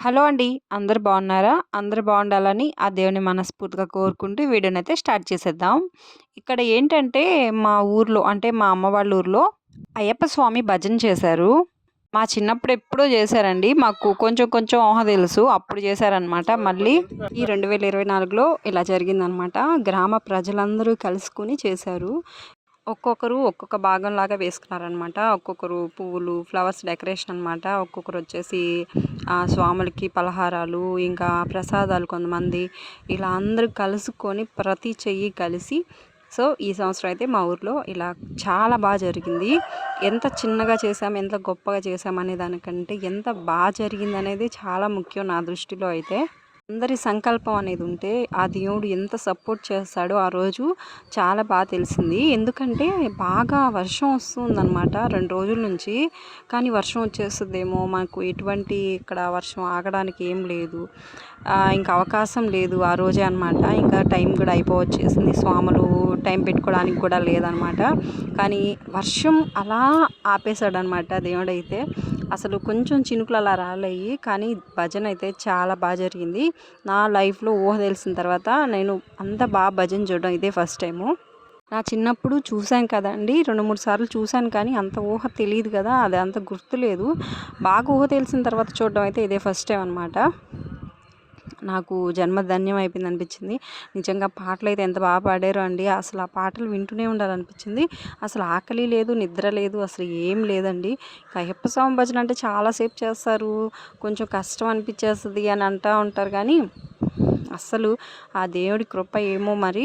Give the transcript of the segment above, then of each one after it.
Hello అండి. అందరు బాగున్నారా? అందరు బాగుండాలని ఆ దేవుని మనస్ఫూర్తిగా కోరుకుంటూ వీడియోని అయితే స్టార్ట్ చేసేద్దాం. ఇక్కడ ఏంటంటే మా ఊర్లో అంటే మా అమ్మ వాళ్ళ ఊర్లో అయ్యప్ప స్వామి భజన చేశారు. మా చిన్నప్పుడు ఎప్పుడో చేశారండి. మాకు కొంచెం కొంచెం ఊహ తెలుసు. అప్పుడు చేశారనమాట మళ్ళీ ఈ రెండు వేల ఇరవై నాలుగులో ఇలా జరిగిందనమాట గ్రామ ప్రజలందరూ కలుసుకుని చేశారు. ఒక్కొక్కరు ఒక్కొక్క భాగం లాగా వేసుకున్నారనమాట ఒక్కొక్కరు పువ్వులు ఫ్లవర్స్ డెకరేషన్ అనమాట ఒక్కొక్కరు వచ్చేసి స్వాములకి పలహారాలు ఇంకా ప్రసాదాలు కొంతమంది ఇలా అందరూ కలుసుకొని ప్రతి చెయ్యి కలిసి. సో ఈ సంవత్సరం అయితే మా ఊర్లో ఇలా చాలా బాగా జరిగింది. ఎంత చిన్నగా చేసాం ఎంత గొప్పగా చేసాం అనే దానికంటే ఎంత బాగా జరిగింది అనేది చాలా ముఖ్యం నా దృష్టిలో అయితే. అందరి సంకల్పం అనేది ఉంటే ఆ దేవుడు ఎంత సపోర్ట్ చేస్తాడో ఆ రోజు చాలా బాగా తెలిసింది. ఎందుకంటే బాగా వర్షం వస్తుందన్నమాట రెండు రోజుల నుంచి. కానీ వర్షం వచ్చేస్తుందేమో మనకు ఎటువంటి ఇక్కడ వర్షం ఆగడానికి ఏం లేదు. ఇంకా అవకాశం లేదు ఆ రోజే అనమాట ఇంకా టైం కూడా అయిపోవచ్చేసింది. స్వాములు టైం పెట్టుకోవడానికి కూడా లేదనమాట కానీ వర్షం అలా ఆపేశాడనమాట దేవుడైతే. అసలు కొంచెం చినుకులు అలా రాలేయి కానీ భజన అయితే చాలా బాగా జరిగింది. నా లైఫ్లో ఊహ తెలిసిన తర్వాత నేను అంత బాగా భజన చూడడం ఇదే ఫస్ట్ టైము. నా చిన్నప్పుడు చూశాను కదండి రెండు మూడు సార్లు చూశాను కానీ అంత ఊహ తెలియదు కదా అది అంత గుర్తులేదు. బాగా ఊహ తెలిసిన తర్వాత చూడడం అయితే ఇదే ఫస్ట్ టైం అనమాట నాకు జన్మధన్యం అయిపోయింది అనిపించింది నిజంగా పాటలు అయితే ఎంత బాగా పాడారో అండి. అసలు ఆ పాటలు వింటూనే ఉండాలనిపించింది. అసలు ఆకలి లేదు నిద్ర లేదు అసలు ఏం లేదండి. అయ్యప్ప స్వామి భజన అంటే చాలాసేపు చేస్తారు. కొంచెం కష్టం అనిపించేస్తుంది అని అంటూ ఉంటారు కానీ అస్సలు ఆ దేవుడి కృప ఏమో మరి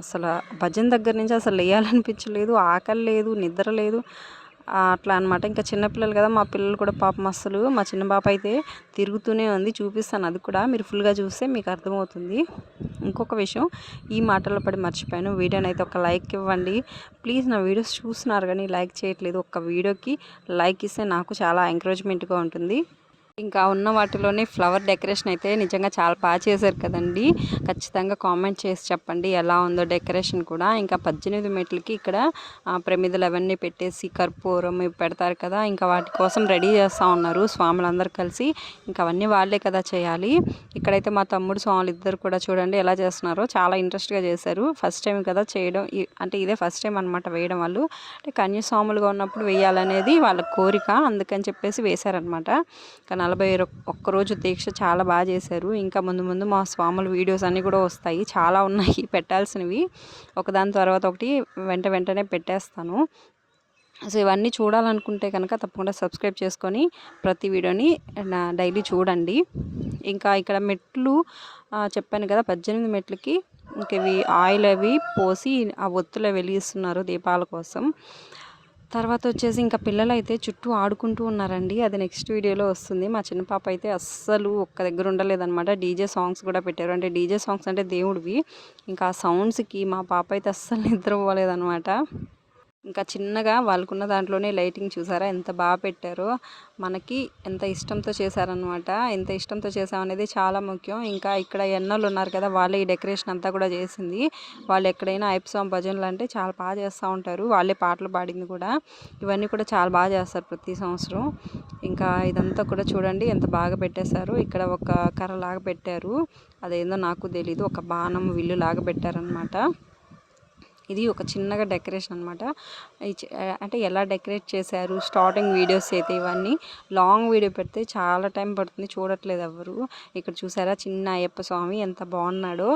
అసలు భజన దగ్గర నుంచి అసలు వేయాలనిపించలేదు ఆకలి లేదు నిద్ర లేదు. అట్లా అనమాట ఇంకా చిన్నపిల్లలు కదా మా పిల్లలు కూడా పాపం అస్సలు మా చిన్న పాప అయితే తిరుగుతూనే ఉంది చూపిస్తాను అది కూడా. మీరు ఫుల్గా చూస్తే మీకు అర్థమవుతుంది. ఇంకొక విషయం ఈ మాటల్లో పడి మర్చిపోయాను. వీడియోని అయితే ఒక లైక్ ఇవ్వండి. ప్లీజ్ నా వీడియోస్ చూస్తున్నారు కానీ లైక్ చేయట్లేదు. ఒక్క వీడియోకి లైక్ ఇస్తే నాకు చాలా ఎంకరేజ్మెంట్గా ఉంటుంది. ఇంకా ఉన్న వాటిలోనే ఫ్లవర్ డెకరేషన్ అయితే నిజంగా చాలా బాగా చేశారు కదండి. ఖచ్చితంగా కామెంట్ చేసి చెప్పండి ఎలా ఉందో డెకరేషన్ కూడా. ఇంకా పద్దెనిమిది మెట్లకి ఇక్కడ ప్రమిదలు అవన్నీ పెట్టేసి కర్పూరం పెడతారు కదా ఇంకా వాటి కోసం రెడీ చేస్తూ ఉన్నారు స్వాములందరూ కలిసి. ఇంకా అవన్నీ వాళ్ళే కదా చేయాలి. ఇక్కడైతే మా తమ్ముడు స్వాములు ఇద్దరు కూడా చూడండి ఎలా చేస్తున్నారో. చాలా ఇంట్రెస్ట్గా చేశారు. ఫస్ట్ టైం కదా చేయడం అంటే ఇదే ఫస్ట్ టైం అనమాట వేయడం వాళ్ళు. అంటే కన్యస్వాములుగా ఉన్నప్పుడు వేయాలనేది వాళ్ళ కోరిక అందుకని చెప్పేసి వేశారనమాట కానీ నలభై ఒక్కరోజు దీక్ష చాలా బాగా చేశారు. ఇంకా ముందు ముందు మా స్వాముల వీడియోస్ అన్నీ కూడా వస్తాయి. చాలా ఉన్నాయి పెట్టాల్సినవి. ఒకదాని తర్వాత ఒకటి వెంట వెంటనే పెట్టేస్తాను. సో ఇవన్నీ చూడాలనుకుంటే కనుక తప్పకుండా సబ్స్క్రైబ్ చేసుకొని ప్రతి వీడియోని డైలీ చూడండి. ఇంకా ఇక్కడ మెట్లు చెప్పాను కదా పద్దెనిమిది మెట్లకి ఇంక ఇవి ఆయిల్ అవి పోసి ఆ ఒత్తులు వెలిగిస్తున్నారు దీపాల కోసం. తర్వాత వచ్చేసి ఇంకా పిల్లలు అయితే చుట్టూ ఆడుకుంటూ ఉన్నారండి. అది నెక్స్ట్ వీడియోలో వస్తుంది. మా చిన్న పాప అయితే అస్సలు ఒక్క దగ్గర ఉండలేదన్నమాట. డీజే సాంగ్స్ కూడా పెట్టారు. అంటే డీజే సాంగ్స్ అంటే దేవుడివి. ఇంకా ఆ సౌండ్స్కి మా పాప అయితే అస్సలు నిద్రపోలేదన్నమాట. ఇంకా చిన్నగా వాళ్ళకున్న దాంట్లోనే లైటింగ్ చూసారా? ఎంత బాగా పెట్టారో. మనకి ఎంత ఇష్టంతో చేశారనమాట ఎంత ఇష్టంతో చేసామనేది చాలా ముఖ్యం. ఇంకా ఇక్కడ ఎన్నోళ్ళు ఉన్నారు కదా వాళ్ళే ఈ డెకరేషన్ అంతా కూడా చేసింది. వాళ్ళు ఎక్కడైనా ఐప్సాం భజనలు అంటే చాలా బాగా చేస్తూ ఉంటారు. వాళ్ళే పాటలు పాడింది కూడా. ఇవన్నీ కూడా చాలా బాగా చేస్తారు ప్రతి సంవత్సరం. ఇంకా ఇదంతా కూడా చూడండి ఎంత బాగా పెట్టేశారు. ఇక్కడ ఒక కర్ర లాగా పెట్టారు. అదేందో నాకు తెలీదు. ఒక బాణం విల్లు లాగా పెట్టారనమాట ఇది ఒక చిన్నగా డెకరేషన్ అనమాట అంటే ఎలా డెకరేట్ చేశారు స్టార్టింగ్ వీడియోస్ అయితే ఇవన్నీ. లాంగ్ వీడియో పెడితే చాలా టైం పడుతుంది చూడట్లేదు ఎవరు ఇక్కడ చూసారా చిన్న అయ్యప్ప స్వామి ఎంత బాగున్నాడో.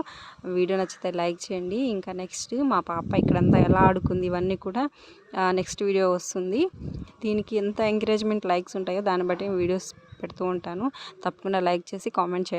వీడియో నచ్చితే లైక్ చేయండి. ఇంకా నెక్స్ట్ మా పాప ఇక్కడంతా ఎలా ఆడుకుంది ఇవన్నీ కూడా నెక్స్ట్ వీడియో వస్తుంది. దీనికి ఎంత ఎంకరేజ్మెంట్ లైక్స్ ఉంటాయో దాన్ని బట్టి వీడియోస్ పెడుతూ ఉంటాను. తప్పకుండా లైక్ చేసి కామెంట్ చేయండి.